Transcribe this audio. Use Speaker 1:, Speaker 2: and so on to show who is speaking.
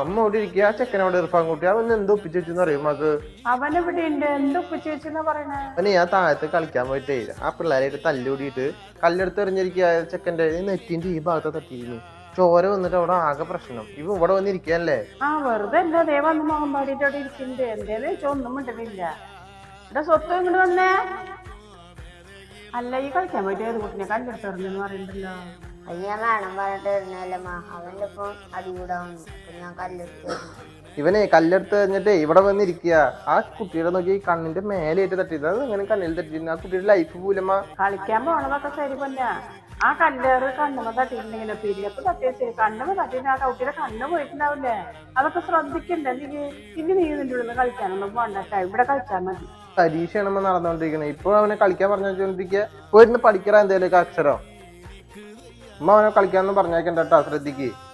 Speaker 1: അമ്മ ഇവിടെ ഇരിക്കുക ചെക്കനോട് ഇർഫാൻ കുട്ടി. അവൻ എന്തോ ഒപ്പിച്ച് വെച്ചെന്ന് അറിയും അത്
Speaker 2: അവൻ ഇവിടെ ഉണ്ട് എന്ത് പറയണേ?
Speaker 1: അവന് ഞാൻ താഴത്ത് കളിക്കാൻ പോയിട്ടേ ആ പിള്ളേരായിട്ട് തല്ലുകൂടിയിട്ട് കല്ലെടുത്ത് എറിഞ്ഞിരിക്കുക ചെക്കന്റെ നെറ്റിന്റെ ഈ ഭാഗത്ത് തട്ടിയിരുന്നു. ചോര വന്നിട്ട് അവിടെ ആകെ പ്രശ്നം. ഇവ ഇവിടെ വന്നിരിക്കല്ലേ
Speaker 2: ആ വെറുതെ എന്താ ദേ വന്ന് മുഖം പാടിയിട്ട് അവിടെ ഇരിക്കുന്നുണ്ട് എന്തേലും ഒന്നും മിണ്ടണില്ല. ഇവിടെ സ്വത്ത് ഇങ്ങോട്ട് വന്നേ? അല്ല ഈ കളിക്കാൻ പറ്റിയത് ഏത് കുട്ടിനെ കല്ലെടുത്ത് എറിഞ്ഞെന്ന് പറയണ്ടല്ലോ?
Speaker 3: ഞാൻ വേണം അപ്പൊ ഞാൻ കല്ലെടുത്ത്
Speaker 1: ഇവനെ കല്ലെടുത്ത് കഴിഞ്ഞിട്ട് ഇവിടെ വന്നിരിക്കുക ആ കുട്ടിയുടെ നോക്കി കണ്ണിന്റെ മേലേറ്റ് തട്ടിയത്. അത് ഇങ്ങനെ കണ്ണിൽ തട്ടിയിരുന്നു ആ കുട്ടിയുടെ ലൈഫ് പോലമ്മ
Speaker 2: കളിക്കാൻ പോണതൊക്കെ ശരി പൊന്ന. ആ കല്ലേറ് കണ്ണുമ തട്ടിയിട്ടുണ്ടെങ്കിലോ? പിരിയപ്പ് തട്ടിയ ശരി. കണ്ണുമ തട്ടിയിട്ട് ആ കുട്ടിയുടെ കണ്ണ് പോയിട്ടുണ്ടാവില്ലേ? അതൊക്കെ ശ്രദ്ധിക്കണ്ടേ നീ? ഇനി നീ നിന്റെ ഉള്ളിൽ കളിക്കാനൊന്നും പോണ്ട ഇവിടെ കളിച്ചാൽ മതി.
Speaker 1: പരീക്ഷയാണ് നമ്മ നടന്നുകൊണ്ടിരിക്കുന്നത്. ഇപ്പൊ അവനെ കളിക്കാൻ പറഞ്ഞുകൊണ്ടിരിക്കുക. പോയിരുന്ന് പഠിക്കറ എന്തേലും അക്ഷരം. അമ്മ അവനെ കളിക്കാന്ന് പറഞ്ഞേക്കണ്ട കേട്ടോ ശ്രദ്ധിക്ക്.